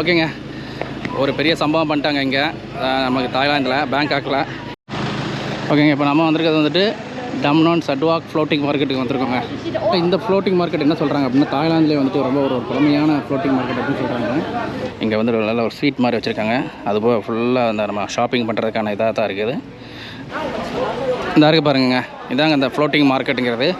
ஓகேங்க. ஒரு பெரிய சம்பவம் பண்ணிட்டாங்க இங்கே. நமக்கு தாய்லாந்தில் பேங்காக்கில் ஓகேங்க இப்போ நம்ம வந்திருக்கிறது வந்துட்டு டம்னான் சட்வாக் ஃப்ளோட்டிங் மார்க்கெட்டுக்கு வந்திருக்கோங்க. இந்த ஃப்ளோட்டிங் மார்க்கெட் என்ன சொல்கிறாங்க அப்படின்னா தாய்லாந்துலேயே வந்துட்டு ரொம்ப ஒரு பழமையான ஃப்ளோட்டிங் மார்க்கெட் அப்படின்னு சொல்கிறாங்க இங்கே வந்து ஒரு நல்ல ஒரு ஸ்வீட் மாதிரி வச்சுருக்காங்க. அதுபோக ஃபுல்லாக அந்த நம்ம ஷாப்பிங் பண்ணுறதுக்கான இதாக தான் இருக்குது. இதாக இருக்குது பாருங்க இதாங்க இந்த ஃப்ளோட்டிங் மார்க்கெட்டுங்கிறது.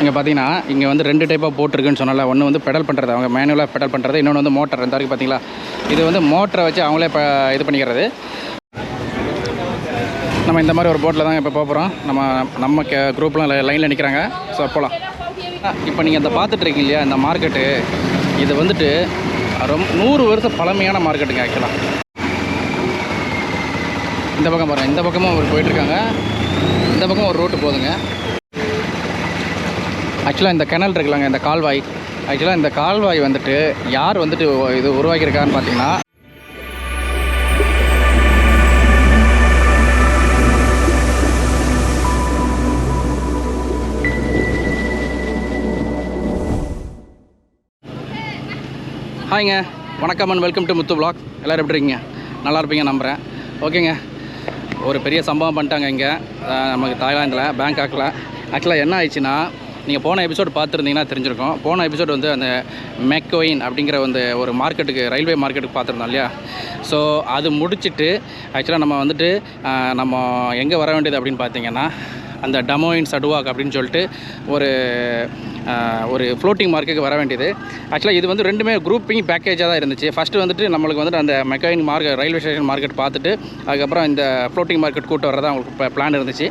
இங்கே பார்த்தீங்கன்னா இங்கே வந்து ரெண்டு டைப்பாக போட்டிருக்குன்னு சொன்னால. ஒன்று வந்து பெடல் பண்ணுறது அவங்க மேனுவலாக பெடல் பண்ணுறது இன்னொன்று வந்து மோட்டர் இந்த வரைக்கும் பார்த்தீங்களா இது வந்து மோட்டரை வச்சு அவங்களே இப்போ இது பண்ணிக்கிறது. நம்ம இந்த மாதிரி ஒரு போட்டில் தான் இப்போ போகிறோம் நம்ம நம்ம கே குரூப்லாம் லைனில் நிற்கிறாங்க ஸோ போகலாம் இப்போ நீங்கள் இந்த பார்த்துட்ருக்கீங்க இல்லையா இந்த மார்க்கெட்டு இது வந்துட்டு ரொம்ப நூறு வருஷம் பழமையான மார்க்கெட்டுங்க ஆக்சுவலாக இந்த பக்கம் பாருங்கள் இந்த பக்கமும் அவர் போயிட்டுருக்காங்க இந்த பக்கம் ஒரு ரோட்டு போதுங்க. ஆக்சுவலாக இந்த கிணல் இருக்குல்லங்க இந்த கால்வாய். ஆக்சுவலாக இந்த கால்வாய் வந்துட்டு யார் வந்துட்டு இது உருவாக்கியிருக்கான்னு பார்த்தீங்கன்னா ஹாய்ங்க. வணக்கம் and welcome to Muthu blog எல்லோரும் எப்படி இருக்கீங்க? நல்லா இருப்பீங்க நம்புகிறேன் ஓகேங்க. ஒரு பெரிய சம்பவம் பண்ணிட்டாங்க இங்கே. நமக்கு தாய்லாந்தில் பேங்காக்கில் ஆக்சுவலாக என்ன ஆயிடுச்சுன்னா நீங்கள் போன எபிசோடு பார்த்துருந்தீங்கன்னா தெரிஞ்சிருக்கும். போன எபிசோட் வந்து அந்த மெக்கோயின் அப்படிங்கிற வந்து ஒரு மார்க்கெட்டுக்கு ரயில்வே மார்க்கெட்டுக்கு பார்த்துருந்தோம் இல்லையா? ஸோ அது முடிச்சுட்டு ஆக்சுவலாக நம்ம வந்துட்டு நம்ம எங்கே வர வேண்டியது அப்படின்னு பார்த்தீங்கன்னா அந்த டமோயின் சடுவாக் அப்படின்னு சொல்லிட்டு ஒரு ஒரு ஃப்ளோட்டிங் மார்க்குக்கு வர வேண்டியது. ஆக்சுவலாக இது வந்து ரெண்டுமே குரூப்பிங் பேக்கேஜாக தான் இருந்துச்சு. ஃபஸ்ட்டு வந்துட்டு நம்மளுக்கு வந்துட்டு அந்த மெக்காயின் மார்க்கெட் ரயில்வே ஸ்டேஷன் மார்க்கெட் பார்த்துட்டு அதுக்கப்புறம் இந்த ஃப்ளோட்டிங் மார்க்கெட் கூட்டு வரதான் அவங்களுக்கு பிளான் இருந்துச்சு.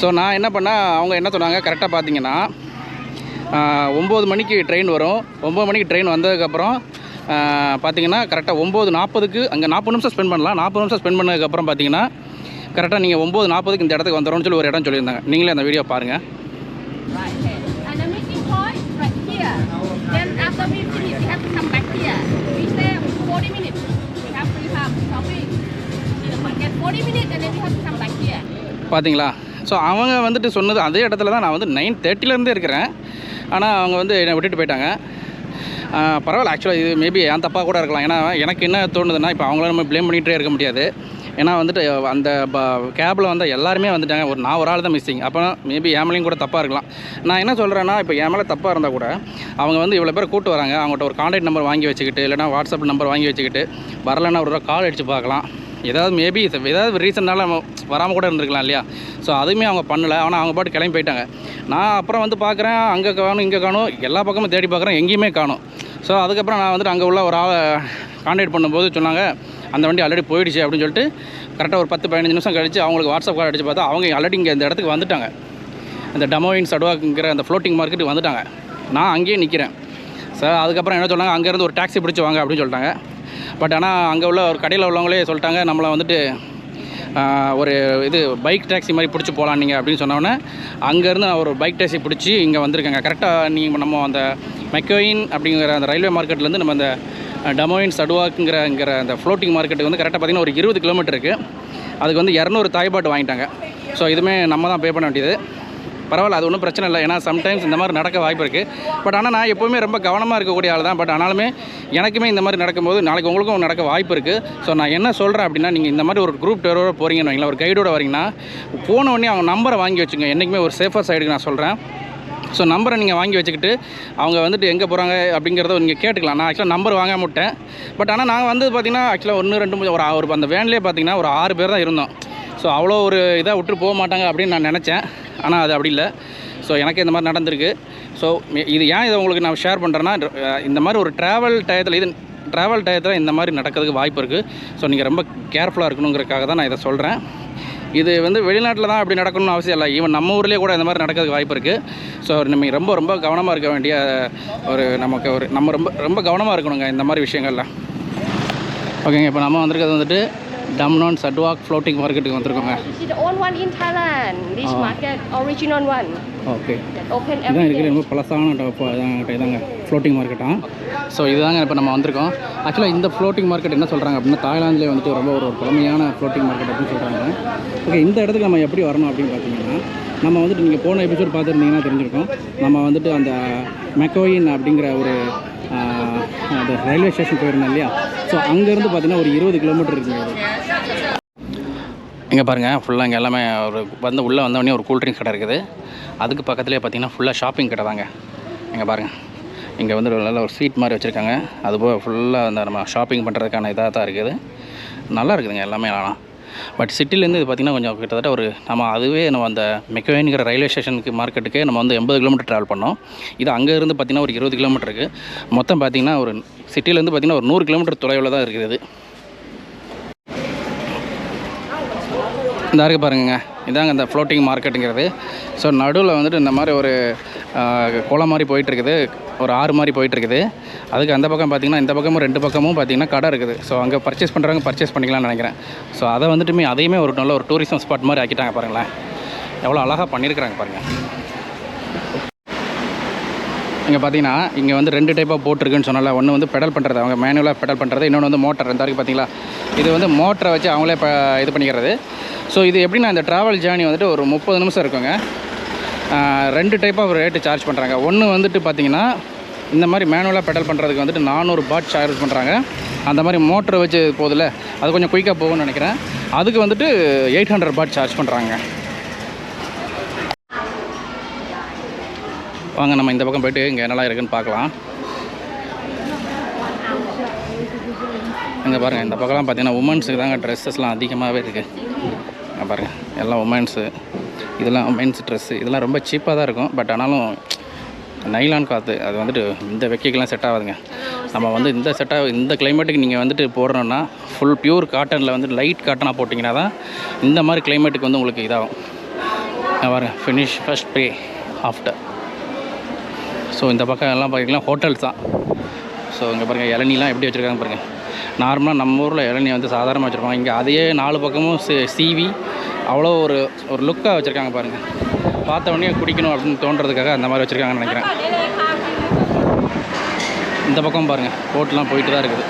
ஸோ நான் என்ன பண்ணால் அவங்க என்ன சொன்னாங்க கரெக்டாக பார்த்தீங்கன்னா ஒம்பது மணிக்கு ட்ரெயின் வரும் ஒம்பது மணிக்கு ட்ரெயின் வந்ததுக்கப்புறம் பார்த்தீங்கன்னா கரெக்டாக ஒம்பது நாற்பதுக்கு அங்கே நாற்பது நிமிஷம் ஸ்பெண்ட் பண்ணலாம் நாற்பது நிமிஷம் ஸ்பெண்ட் பண்ணதுக்கப்புறம் பார்த்தீங்கன்னா கரெக்டாக நீங்கள் ஒம்பது நாற்பதுக்கு இந்த இடத்துக்கு வந்துடும்னு சொல்லி ஒரு இடம் சொல்லியிருந்தாங்க நீங்களே அந்த வீடியோ பாருங்கள் Right. And the meeting point right here. Then after we finish, we have to come back here. We stay 40 minutes. We have free time shopping in the market. 40 minutes and then we have to come back here. பார்த்தீங்களா so அவங்க வந்துட்டு சொன்னது அதே இடத்துல தான் நான் வந்து nine தேர்ட்டிலேருந்தே இருக்கிறேன். ஆனால் அவங்க வந்து என்னை விட்டுட்டு போயிட்டாங்க. பரவாயில்ல ஆக்சுவலாக இது மேபி என் தப்பாக கூட இருக்கலாம். ஏன்னா எனக்கு என்ன தோணுதுன்னா இப்போ அவங்கள நம்ம ப்ளேம் பண்ணிகிட்டே இருக்க முடியாது. ஏன்னா வந்துட்டு அந்த கேபில் வந்து எல்லாருமே வந்துட்டாங்க. ஒரு நான் ஒரு ஆள் தான் மிஸ்ஸிங் அப்போ மேபி ஏமலையும் கூட தப்பாக இருக்கலாம். நான் என்ன சொல்கிறேன்னா இப்போ ஏமலை மேலே தப்பாக இருந்தால் கூட அவங்க வந்து இவ்வளோ பேர் கூட்டு வராங்க. அவங்கள்ட்ட ஒரு கான்டாக்ட் நம்பர் வாங்கி வச்சுக்கிட்டு இல்லைனா வாட்ஸ்அப் நம்பர் வாங்கி வச்சுக்கிட்டு வரலைன்னா ஒரு தடவை கால் அடித்து பார்க்கலாம். ஏதாவது மேபி ஏதாவது ரீசன்னால நம்ம வராமல் கூட இருந்திருக்கலாம் இல்லையா? ஸோ அதுவுமே அவங்க பண்ணலை. ஆனால் அவங்க பாட்டு கிளம்பி போயிட்டாங்க. நான் அப்புறம் வந்து பார்க்குறேன் அங்கே காணும் இங்கே காணும். எல்லா பக்கமும் தேடி பார்க்குறேன் எங்கேயுமே காணும். ஸோ அதுக்கப்புறம் நான் வந்துட்டு அங்கே உள்ள ஒரு ஆளை காண்டாக்ட் பண்ணும்போது சொன்னாங்க அந்த வண்டி ஆல்ரெடி போயிடுச்சு அப்படின்னு சொல்லிட்டு கரெக்டாக ஒரு பத்து பதினஞ்சு நிமிஷம் கழிச்சு அவங்களுக்கு வாட்ஸ்அப் கால் அடிச்சு பார்த்தா அவங்க ஆல்ரெடி இங்கே இந்த இடத்துக்கு வந்துட்டாங்க. அந்த டமோயின் சடுவாங்கிற அந்த ஃப்ளோட்டிங் மார்க்கெட்டுக்கு வந்துட்டாங்க. நான் அங்கேயே நிற்கிறேன் சார் அதுக்கப்புறம் என்ன சொன்னாங்க? அங்கேருந்து ஒரு டாக்ஸி பிடிச்சி வாங்க அப்படின்னு சொல்லிட்டாங்க. பட் ஆனால் அங்கே உள்ள ஒரு கடையில் உள்ளவங்களே சொல்லிட்டாங்க நம்மளை வந்துட்டு ஒரு இது பைக் டாக்ஸி மாதிரி பிடிச்சி போகலாம் நீங்கள் அப்படின்னு சொன்னோன்னே அங்கேருந்து நான் ஒரு பைக் டாக்ஸி பிடிச்சி இங்கே வந்திருக்கேங்க. கரெக்டாக நீங்கள் நம்ம அந்த மெக்கோயின் அப்படிங்கிற அந்த ரயில்வே மார்க்கெட்லேருந்து நம்ம அந்த டமோயின் சடுவாக்குங்கிற அந்த ஃப்ளோட்டிங் மார்க்கெட்டுக்கு வந்து கரெக்டாக பார்த்தீங்கன்னா ஒரு இருபது கிலோமீட்டருக்கு அதுக்கு வந்து இரநூறு தாய்பாட்டு வாங்கிட்டாங்க. ஸோ இதுவுமே நம்ம தான் பே பண்ண வேண்டியது. பரவாயில்ல அது ஒன்றும் பிரச்சனை இல்லை. ஏன்னா சம்டைம்ஸ் இந்த மாதிரி நடக்க வாய்ப்பு இருக்குது பட் ஆனால் நான் எப்போவுமே ரொம்ப கவனமாக இருக்கக்கூடிய ஆள் தான். பட் ஆனாலுமே எனக்குமே இந்த மாதிரி நடக்கும்போது நாளைக்கு உங்களுக்கும் நடக்க வாய்ப்பு இருக்குது ஸோ நான் என்ன சொல்கிறேன் அப்படின்னா நீங்கள் இந்த மாதிரி ஒரு குரூப் டூரோட போகிறீங்கன்னு வைங்களேன் ஒரு கைடோட வரீங்கன்னா போன உடனே அவங்க நம்பரை வாங்கி வச்சுங்க. என்றைக்குமே ஒரு சேஃபர் சைடுக்கு நான் சொல்கிறேன் ஸோ நம்பரை நீங்கள் வாங்கி வச்சுக்கிட்டு அவங்க வந்துட்டு எங்கே போகிறாங்க அப்படிங்கிறத நீங்கள் கேட்டுக்கலாம். நான் ஆக்சுவலாக நம்பர் வாங்க விட்டேன். பட் ஆனால் நாங்கள் வந்து பார்த்தீங்கன்னா ஆக்சுவலாக ஒன்று ரெண்டு மூணு ஒரு ஒரு அந்த வேன்லேயே பார்த்தீங்கன்னா ஒரு ஆறு பேர் தான் இருந்தோம். ஸோ அவ்வளோ ஒரு இதாக விட்டு போக மாட்டாங்க அப்படின்னு நான் நினச்சேன். ஆனால் அது அப்படி இல்லை. ஸோ எனக்கு இந்த மாதிரி நடந்திருக்கு. ஸோ இது ஏன் இதை உங்களுக்கு நான் ஷேர் பண்ணுறேன்னா இந்த மாதிரி ஒரு ட்ராவல் டயத்தில் இது ட்ராவல் டயத்தில் இந்த மாதிரி நடக்கிறதுக்கு வாய்ப்பு இருக்குது ஸோ நீங்கள் ரொம்ப கேர்ஃபுல்லாக இருக்கணுங்கிறதுக்காக தான் நான் இதை சொல்கிறேன் இது வந்து வெளிநாட்டில் தான் அப்படி நடக்கணும்னு அவசியம் இல்லை. ஈவன் நம்ம ஊர்லேயே கூட இந்த மாதிரி நடக்கிறதுக்கு வாய்ப்பு இருக்குது ஸோ நம்ம ரொம்ப ரொம்ப கவனமாக இருக்க வேண்டிய ஒரு நமக்கு ஒரு நம்ம ரொம்ப ரொம்ப கவனமாக இருக்கணுங்க இந்த மாதிரி விஷயங்கள்லாம் ஓகேங்க இப்போ நம்ம வந்திருக்கிறது வந்துட்டு டம்னான் சட்வாக் ஃப்ளோட்டிங் மார்க்கெட்டுக்கு வந்திருக்கோங்க This is the old one in Thailand. This Ah. market, original one. Okay That open இதான் every இருக்கிற day. ரொம்ப பழசான டாப் இதாங்க இதாங்க ஃப்ளோட்டிங் மார்க்கெட்டா ஸோ இதுதாங்க இப்போ நம்ம வந்திருக்கோம் ஆக்சுவலாக இந்த ஃப்ளோட்டிங் மார்க்கெட் என்ன சொல்கிறாங்க அப்படின்னா தாய்லாந்துலேயே வந்துட்டு ரொம்ப ஒரு பழமையான ஃப்ளோட்டிங் மார்க்கெட் அப்படின்னு சொல்கிறாங்க ஓகே இந்த இடத்துக்கு நம்ம எப்படி வரணும் அப்படின்னு பார்த்தீங்கன்னா நம்ம வந்துட்டு நீங்கள் போன எபிசோட் பார்த்துருந்தீங்கன்னா தெரிஞ்சிருக்கோம் நம்ம வந்துட்டு அந்த மெக்கோயின் அப்படிங்கிற ஒரு அந்த ரயில்வே ஸ்டேஷன் போயிருந்தேன் இல்லையா? ஸோ அங்கேருந்து பார்த்தீங்கன்னா ஒரு இருபது கிலோமீட்டர் இருக்குங்க இங்கே பாருங்கள் ஃபுல்லாக இங்கே எல்லாமே ஒரு வந்து உள்ளே வந்தவொடனே ஒரு கூல்ட்ரிங்க்ஸ் கடை இருக்குது. அதுக்கு பக்கத்துலேயே பார்த்தீங்கன்னா ஃபுல்லாக ஷாப்பிங் கடை தாங்க. இங்கே பாருங்கள் இங்கே வந்து ஒரு நல்ல ஒரு சீட் மாதிரி வச்சுருக்காங்க. அதுபோல் ஃபுல்லாக அந்த நம்ம ஷாப்பிங் பண்ணுறதுக்கான இதாக தான் இருக்குது. நல்லா இருக்குதுங்க எல்லாமே. ஆனால் பட் சிட்டிலேருந்து இது பார்த்திங்கன்னா கொஞ்சம் கிட்டத்தட்ட ஒரு நம்ம அதுவே நம்ம அந்த மெக்கவேனுங்கிற ரயில்வே ஸ்டேஷனுக்கு மார்க்கெட்டுக்கே நம்ம வந்து எண்பது கிலோமீட்டர் ட்ராவல் பண்ணோம். இது அங்கேருந்து பார்த்திங்கன்னா ஒரு இருபது கிலோமீட்டருக்கு மொத்தம் பார்த்திங்கன்னா ஒரு சிட்டிலேருந்து பார்த்திங்கன்னா ஒரு நூறு கிலோமீட்டர் தொலைவில் தான் இருக்குது இந்த இருக்கு பாருங்க இதாங்க இந்த ஃப்ளோட்டிங் மார்க்கெட்டுங்கிறது ஸோ நடுவில் வந்துட்டு இந்த மாதிரி ஒரு குளம் மாதிரி போயிட்டுருக்குது. ஒரு ஆறு மாதிரி போயிட்டுருக்குது. அதுக்கு அந்த பக்கம் பார்த்திங்கன்னா இந்த பக்கமும் ரெண்டு பக்கமும் பார்த்தீங்கன்னா கடை இருக்குது. ஸோ அங்கே பர்ச்சேஸ் பண்ணுறவங்க பர்ச்சேஸ் பண்ணிக்கலாம்னு நினைக்கிறேன். ஸோ அதை வந்துட்டுமே அதையுமே ஒரு நல்ல ஒரு டூரிசம் ஸ்பாட் மாதிரி ஆக்கிட்டாங்க பாருங்களேன். எவ்வளோ அழகாக பண்ணியிருக்கிறாங்க பாருங்கள் இங்கே பார்த்தீங்கன்னா இங்கே வந்து ரெண்டு டைப்பாக போட்டிருக்குன்னு சொன்னால ஒன்று வந்து பெடல் பண்ணுறது அவங்க மேனுவலாக பெடல் பண்ணுறது இன்னொன்று வந்து மோட்டர் இந்த வரைக்கும் பார்த்தீங்களா இது வந்து மோட்டரை வச்சு அவங்களே இப்போ இது பண்ணிக்கிறது. ஸோ இது எப்படின்னா இந்த ட்ராவல் ஜேர்னி வந்துட்டு ஒரு முப்பது நிமிஷம் இருக்குங்க. ரெண்டு டைப்பாக ஒரு ரேட்டு சார்ஜ் பண்ணுறாங்க ஒன்று வந்துட்டு பார்த்தீங்கன்னா இந்த மாதிரி மேனுவலாக பெடல் பண்ணுறதுக்கு வந்துட்டு நானூறு பாட் சார்ஜ் பண்ணுறாங்க அந்த மாதிரி மோட்டரை வச்சு போதில் அது கொஞ்சம் குயிக்காக போகும்னு நினைக்கிறேன். அதுக்கு வந்துட்டு எயிட் ஹண்ட்ரட் பாட் சார்ஜ் பண்ணுறாங்க வாங்க நம்ம இந்த பக்கம் போயிட்டு இங்கே என்னெல்லாம் இருக்குன்னு பார்க்கலாம். இங்கே பாருங்கள் இந்த பக்கம்லாம் பார்த்தீங்கன்னா உமன்ஸுக்கு தாங்க ட்ரெஸ்ஸஸ்லாம் அதிகமாகவே இருக்குது பாருங்கள் எல்லாம் உமன்ஸு இதெல்லாம் உமன்ஸ் ட்ரெஸ்ஸு இதெல்லாம் ரொம்ப சீப்பாக தான் இருக்கும். பட் ஆனாலும் நைலான் காற்று அது வந்துட்டு இந்த வெக்கைக்கெலாம் செட் ஆகாதுங்க. நம்ம வந்து இந்த செட்டாக இந்த கிளைமேட்டுக்கு நீங்கள் வந்துட்டு போடுறோன்னா ஃபுல் பியூர் காட்டனில் வந்து லைட் காட்டனாக போட்டிங்கன்னா தான் இந்த மாதிரி கிளைமேட்டுக்கு வந்து உங்களுக்கு இதாகும். பாருங்கள் finish first pay after so இந்த பக்கம் எல்லாம் பார்த்தீங்கன்னா ஹோட்டல்ஸ் தான். ஸோ இங்கே பாருங்கள் இளநிலாம் எப்படி வச்சுருக்காங்க பாருங்கள் நார்மலாக நம்ம ஊரில் இளநீ வந்து சாதாரணமாக வச்சுருப்பாங்க. இங்கே அதையே நாலு பக்கமும் சீவி அவ்வளோ ஒரு ஒரு லுக்காக வச்சுருக்காங்க பாருங்கள் பார்த்த உடனே குடிக்கணும் அப்படின்னு தோன்றதுக்காக அந்த மாதிரி வச்சுருக்காங்கன்னு நினைக்கிறேன். இந்த பக்கம் பாருங்கள் போட்லாம் போயிட்டு தான் இருக்குது.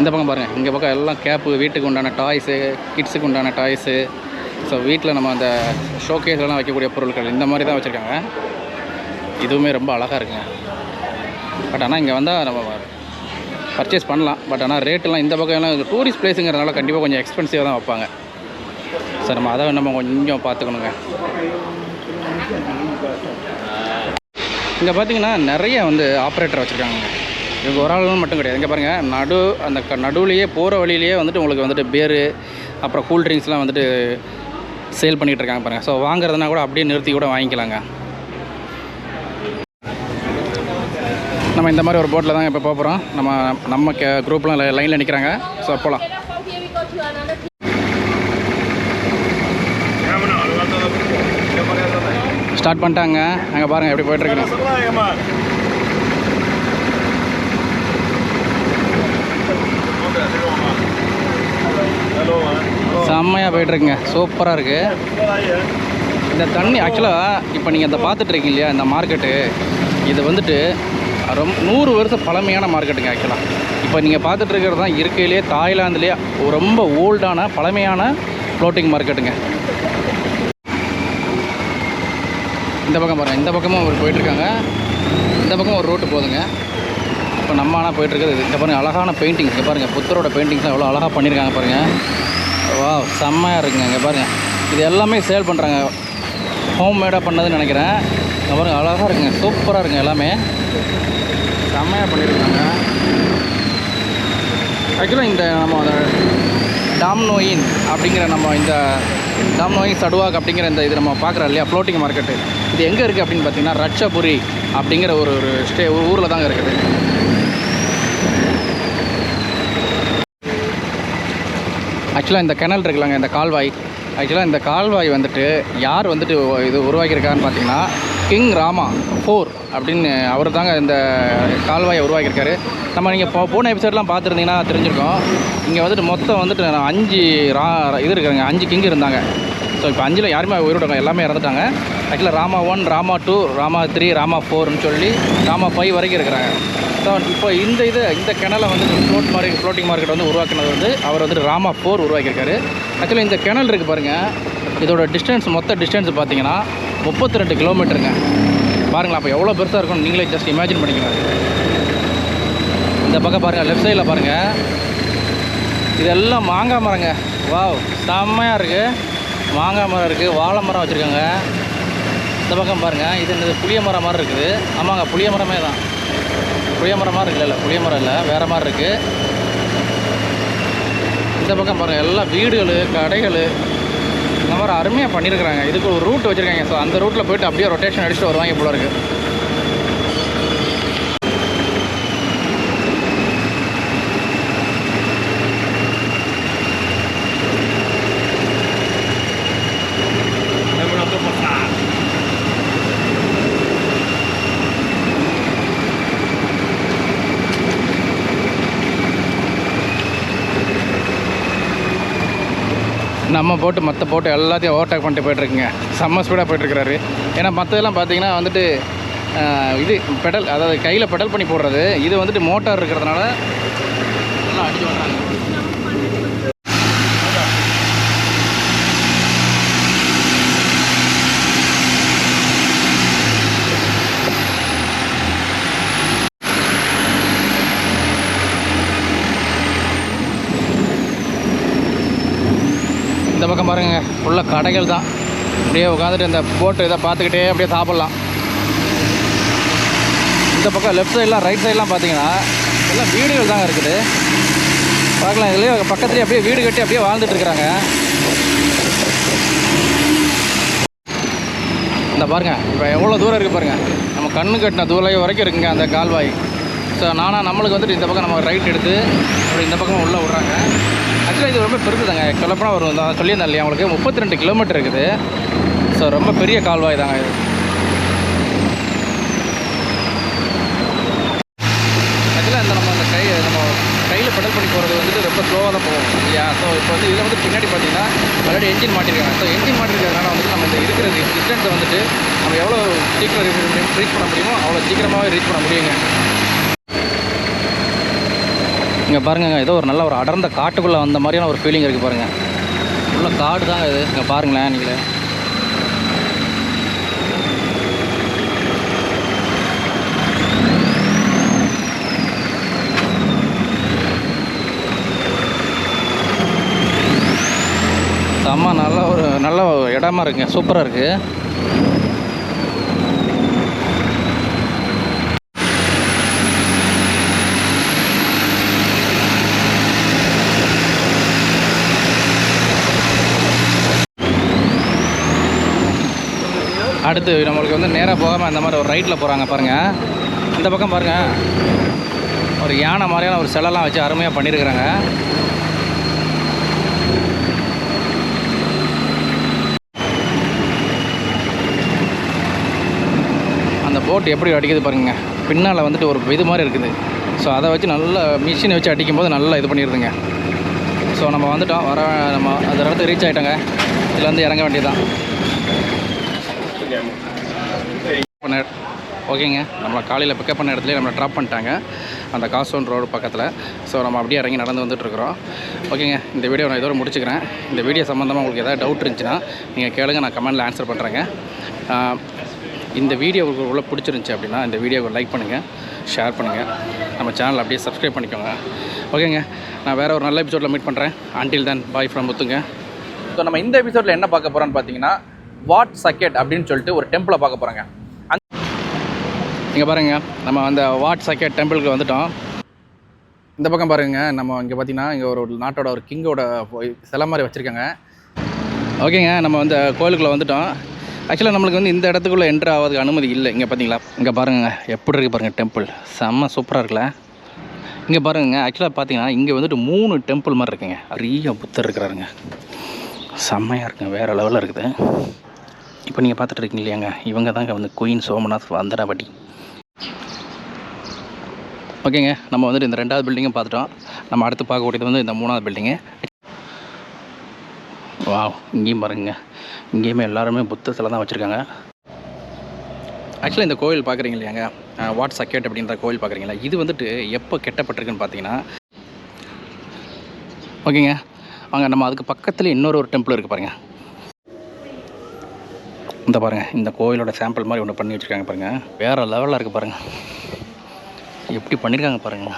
இந்த பக்கம் பாருங்கள் இங்கே பக்கம் எல்லாம் கேப்பு வீட்டுக்கு உண்டான டாய்ஸு கிட்ஸுக்கு உண்டான டாய்ஸு ஸோ வீட்டில் நம்ம அந்த ஷோகேஸ்லாம் வைக்கக்கூடிய பொருட்கள் இந்த மாதிரி தான் வச்சுருக்காங்க. இதுவுமே ரொம்ப அழகாக இருக்குங்க. பட் ஆனால் இங்கே வந்தால் நம்ம பர்ச்சேஸ் பண்ணலாம். பட் ஆனால் ரேட்டெல்லாம் இந்த பக்கம் எல்லாம் டூரிஸ்ட் பிளேஸுங்கிறதுனால கண்டிப்பாக கொஞ்சம் எக்ஸ்பென்சிவாக தான் வைப்பாங்க. சார் நம்ம அதை நம்ம கொஞ்சம் பார்த்துக்கணுங்க. இங்கே பார்த்தீங்கன்னா நிறைய வந்து ஆப்ரேட்டர் வச்சுருக்காங்க. இவங்க ஒரு ஆள் மட்டும் கிடையாது. இங்கே பாருங்கள் நடு அந்த க நடுவுலையே போகிற வழியிலேயே வந்துட்டு உங்களுக்கு வந்துட்டு பேரு அப்புறம் கூல் ட்ரிங்க்ஸ்லாம் வந்துட்டு சேல் பண்ணிகிட்டு இருக்காங்க பாருங்கள் ஸோ வாங்குறதுனா கூட அப்படியே நிறுத்தி கூட வாங்கிக்கலாங்க. நம்ம இந்த மாதிரி ஒரு போட்டில் தான் இப்போ போகிறோம் நம்ம நம்ம கே குரூப்லாம் லைனில் நிற்கிறாங்க ஸோ போகலாம் ஸ்டார்ட் பண்ணிட்டாங்க. அங்கே பாருங்கள் எப்படி போயிட்டுருக்குன்னு செம்மையாக போயிட்டுருக்குங்க. சூப்பராக இருக்குது இந்த தண்ணி ஆக்சுவலாக இப்போ நீங்கள் இந்த பார்த்துட்ருக்கீங்க இல்லையா இந்த மார்க்கெட்டு. இது வந்துட்டு ரொம்ப நூறு வருஷம் பழமையான மார்க்கெட்டுங்க ஆக்சுவலாக இப்போ நீங்கள் பார்த்துட்ருக்கிறது தான் இருக்கையிலே தாய்லாந்துலேயே ரொம்ப ஓல்டான பழமையான ஃப்ளோட்டிங் மார்க்கெட்டுங்க இந்த பக்கம் பாருங்கள் இந்த பக்கமும் ஒரு போயிட்டுருக்காங்க. இந்த பக்கம் ஒரு ரோட்டு போதுங்க. இப்போ நம்ம ஆனால் போயிட்டுருக்குது இது. இந்த பாருங்கள் அழகான பெயிண்டிங் இங்கே பாருங்கள் புத்தரோட பெயிண்டிங்ஸ்லாம் எவ்வளோ அழகாக பண்ணியிருக்காங்க பாருங்கள் வா செம்மையாக இருக்குங்க இங்கே பாருங்கள் இது எல்லாமே சேல் பண்ணுறாங்க ஹோம் மேடாக பண்ணதுன்னு நினைக்கிறேன். இங்கே பாருங்கள் அழகாக இருக்குங்க சூப்பராக இருக்குங்க எல்லாமே. செம்மையாக பண்ணியிருக்காங்க ஆக்சுவலாக இந்த நம்ம டாம்னோயின் அப்படிங்கிற நம்ம இந்த டாம்னோயின் சடுவாக் அப்படிங்கிற இந்த இது நம்ம பார்க்குறோம் இல்லையா ஃப்ளோட்டிங் மார்க்கெட்டு இது எங்கே இருக்குது அப்படின்னு பார்த்தீங்கன்னா ரட்சபுரி அப்படிங்கிற ஒரு ஒரு ஸ்டே ஊரில் தாங்க இருக்குது. ஆக்சுவலாக இந்த கிணல் இருக்குல்லங்க இந்த கால்வாய். ஆக்சுவலாக இந்த கால்வாய் வந்துட்டு யார் வந்துட்டு இது உருவாக்கியிருக்காருன்னு பார்த்தீங்கன்னா கிங் ராமா ஃபோர் அப்படின்னு அவர் தாங்க இந்த கால்வாயை உருவாக்கியிருக்காரு. நம்ம நீங்கள் போ போன எபிசோட்லாம் பார்த்துருந்தீங்கன்னா தெரிஞ்சிருக்கோம். இங்கே வந்துட்டு மொத்தம் வந்துட்டு அஞ்சு ரா இது இருக்குதுங்க அஞ்சு கிங் இருந்தாங்க. ஸோ இப்போ அஞ்சில் யாருமே உயிரோட எல்லாமே இறந்துட்டாங்க. ஆக்சுவலாக Rama one Rama two Rama three Rama ஃபோர்னு சொல்லி ராமா ஃபைவ் வரைக்கும் இருக்கிறாங்க. ஸோ இப்போ இந்த இது இந்த கிணலை வந்து ஃப்ளோட் மார்க்கெட் ஃப்ளோட்டிங் மார்க்கெட் வந்து உருவாக்குனது வந்து அவர் வந்துட்டு ராமா ஃபோர் உருவாக்கியிருக்காரு. ஆக்சுவலாக இந்த கிணல் இருக்குது பாருங்கள் இதோட டிஸ்டன்ஸ் மொத்த டிஸ்டன்ஸ் பார்த்தீங்கன்னா முப்பத்தி ரெண்டு கிலோமீட்டருங்க பாருங்களா அப்போ எவ்வளோ பெருசாக இருக்கும் நீங்களே ஜஸ்ட் இமேஜின் பண்ணிக்கலாம் இந்த பக்கம் பாருங்கள் லெஃப்ட் சைடில் பாருங்கள் இதெல்லாம் மாங்காய் மரங்க. வாவ் செம்மையாக இருக்குது மாங்காய் மரம் இருக்குது வாழை மரம் வச்சுருக்காங்க. இந்த பக்கம் பாருங்கள் இது இந்த புளிய மரம் மாதிரி இருக்குது. ஆமாங்க புளிய மரமே தான். புளிய மரம் மாதிரி இல்லை இல்லை புளிய மரம் இல்லை வேறு மாதிரி இருக்குது இந்த பக்கம் பாருங்கள் எல்லாம் வீடுகள் கடைகள் இந்த மாதிரி அருமையாக பண்ணியிருக்கிறாங்க இதுக்கு ஒரு ரூட் வச்சுருக்காங்க ஸோ அந்த ரூட்டில் போயிட்டு அப்படியே ரொட்டேஷன் அடிச்சுட்டு வருவாங்க போல இருக்குது நம்ம போட்டு மற்ற போட்டு எல்லாத்தையும் ஓவர்டேக் பண்ணிட்டு போயிட்டுருக்குங்க. செம்ம ஸ்பீடாக போயிட்டுருக்கிறாரு. ஏன்னா மற்றதெல்லாம் பார்த்தீங்கன்னா வந்துட்டு இது பெடல் அதாவது கையில் பெடல் பண்ணி போடுறது. இது வந்துட்டு மோட்டார் இருக்கிறதுனால நல்லா அடிச்சு வர்றாங்க. இந்த பக்கம் பாருங்க ஃபுல்லாக கடைகள் தான். அப்படியே உட்காந்துட்டு இந்த போட்டு இதை பார்த்துக்கிட்டே அப்படியே சாப்பிட்லாம். இந்த பக்கம் லெஃப்ட் சைட்லாம் ரைட் சைட்லாம் பார்த்தீங்கன்னா எல்லாம் வீடுகள் தாங்க இருக்குது. பார்க்கலாம் இதுலேயே பக்கத்துலேயே அப்படியே வீடு கட்டி அப்படியே வாழ்ந்துட்டு இருக்கிறாங்க. இந்த பாருங்க இப்போ எவ்வளோ தூரம் இருக்குது பாருங்கள் நம்ம கண்ணு கட்டின தூரம் வரைக்கும் இருக்குங்க அந்த கால்வாய். ஸோ நானா நம்மளுக்கு வந்துட்டு இந்த பக்கம் நம்ம ரைட் எடுத்து அப்படி இந்த பக்கம் உள்ளே விட்றாங்க. ஆக்சுவலாக இது ரொம்ப பெருசு தாங்க சொல்லப்போனால் ஒரு சொல்லியிருந்தேன் இல்லையா உங்களுக்கு? முப்பத்தி ரெண்டு கிலோமீட்டர் இருக்குது. ஸோ ரொம்ப பெரிய கால்வாய் தாங்க இது. ஆக்சுவலாக இந்த நம்ம அந்த கை நம்ம கையில் பெடல் பண்ணி போகிறது வந்துட்டு ரொம்ப ஸ்லோவாக தான் போகும் இல்லையா? ஸோ இப்போ வந்து இதில் வந்து பின்னாடி பார்த்தீங்கன்னா ஆல்ரெடி என்ஜின் மாட்டிருக்காங்க. ஸோ என்ஜின் மாட்டிருக்கிறதுனால வந்துட்டு நம்ம இந்த இருக்கிற டிஸ்டன்ஸை வந்துட்டு நம்ம எவ்வளோ சீக்கிரம் ரீச் பண்ண முடியுமோ அவ்வளோ சீக்கிரமாகவே ரீச் பண்ண முடியுங்க. இங்கே பாருங்க ஏதோ ஒரு நல்ல ஒரு அடர்ந்த காட்டுக்குள்ளே வந்த மாதிரியான ஒரு ஃபீலிங் இருக்குது பாருங்கள் உள்ள காடு தாங்க இது. இங்கே பாருங்களேன் நீங்களே. செம்ம நல்ல ஒரு நல்ல இடமா இருக்குங்க. சூப்பராக இருக்குது அடுத்து நம்மளுக்கு வந்து நேராக போகாமல் இந்த மாதிரி ஒரு ரைட்டில் போகிறாங்க பாருங்கள் இந்த பக்கம் பாருங்கள் ஒரு யானை மாதிரியான ஒரு சிலைலாம் வச்சு அருமையாக பண்ணியிருக்கிறாங்க அந்த போட் எப்படி அடிக்குது பாருங்க. பின்னால் வந்துட்டு ஒரு இது மாதிரி இருக்குது. ஸோ அதை வச்சு நல்லா மிஷினை வச்சு அடிக்கும்போது நல்லா இது பண்ணிடுதுங்க ஸோ நம்ம வந்துட்டோம். வர நம்ம அந்த இடத்துக்கு ரீச் ஆகிட்டோங்க இதில் வந்து இறங்க வேண்டியதுதான். பண்ண ஓகேங்க. நம்மளை காலையில் பிக்கப் பண்ண இடத்துல நம்மளை ட்ராப் பண்ணிட்டாங்க. அந்த காசோன் ரோடு பக்கத்தில். ஸோ நம்ம அப்படியே இறங்கி நடந்து வந்துட்டுருக்குறோம். ஓகேங்க. இந்த வீடியோ நான் இதோட முடிச்சுக்கிறேன். இந்த வீடியோ சம்மந்தமாக உங்களுக்கு ஏதாவது டவுட் இருந்துச்சுன்னா நீங்கள் கேளுங்க. நான் கமெண்ட்டில் ஆன்சர் பண்ணுறேங்க இந்த வீடியோ உங்களுக்கு உள்ள பிடிச்சிருந்துச்சி அப்படின்னா இந்த வீடியோவை லைக் பண்ணுங்கள் ஷேர் பண்ணுங்கள் நம்ம சேனல் அப்படியே சப்ஸ்கிரைப் பண்ணிக்கோங்க. ஓகேங்க. நான் வேறு ஒரு நல்ல எபிசோடில் மீட் பண்ணுறேன் அன்டில் தென் பாய் ஃப்ரம் முத்துங்க. ஸோ நம்ம இந்த எபிசோடில் என்ன பார்க்க போகிறோன்னு பார்த்தீங்கன்னா வாட் சக்கெட் அப்படின்னு சொல்லிட்டு ஒரு டெம்பிளை பார்க்க போகிறோங்க இங்கே பாருங்க நம்ம அந்த வாட் சக்கெட் டெம்பிளுக்கு வந்துட்டோம். இந்த பக்கம் பாருங்க நம்ம இங்கே பார்த்தீங்கன்னா இங்கே ஒரு நாட்டோட ஒரு கிங்கோட சிலை மாதிரி வச்சுருக்காங்க. ஓகேங்க நம்ம வந்து கோயிலுக்குள்ளே வந்துட்டோம். ஆக்சுவலாக நம்மளுக்கு வந்து இந்த இடத்துக்குள்ளே என்ட்ரு ஆகிறதுக்கு அனுமதி இல்லை. இங்கே பார்த்தீங்களா இங்கே பாருங்க எப்படி இருக்குது பாருங்கள் டெம்பிள். செம்ம சூப்பராக இருக்குல்ல? இங்கே பாருங்க ஆக்சுவலாக பார்த்தீங்கன்னா இங்கே வந்துட்டு மூணு டெம்பிள் மாதிரி இருக்குங்க. அரிய புத்தர் இருக்கிறாருங்க. செம்மையாக இருக்குங்க வேறு லெவலில் இருக்குது. இப்போ நீங்கள் பார்த்துட்டு இருக்கீங்க இல்லையாங்க இவங்க தாங்க வந்து குயின் சோமநாத் வந்தராவடி ஓகேங்க நம்ம வந்துட்டு இந்த ரெண்டாவது பில்டிங்கும் பார்த்துட்டோம். நம்ம அடுத்து பார்க்கக்கூடியது வந்து இந்த மூணாவது பில்டிங்கு வாவ் இங்கேயும் பாருங்க. இங்கேயுமே எல்லாருமே புத்த சிலை தான் வச்சுருக்காங்க. ஆக்சுவலாக இந்த கோயில் பார்க்குறீங்க இல்லையாங்க? வாட் சக்கேட் அப்படின்ற கோயில் பார்க்குறீங்களா இது வந்துட்டு எப்போ கெட்டப்பட்டிருக்குன்னு பார்த்தீங்கன்னா ஓகேங்க. அங்கே நம்ம அதுக்கு பக்கத்தில் இன்னொரு ஒரு டெம்பிள் இருக்குது பாருங்கள் இந்த பாருங்கள் இந்த கோயிலோட சாம்பிள் மாதிரி ஒன்று பண்ணி வச்சுருக்காங்க பாருங்கள் வேறு லெவலில் இருக்குது பாருங்கள் எப்படி பண்ணியிருக்காங்க பாருங்கள்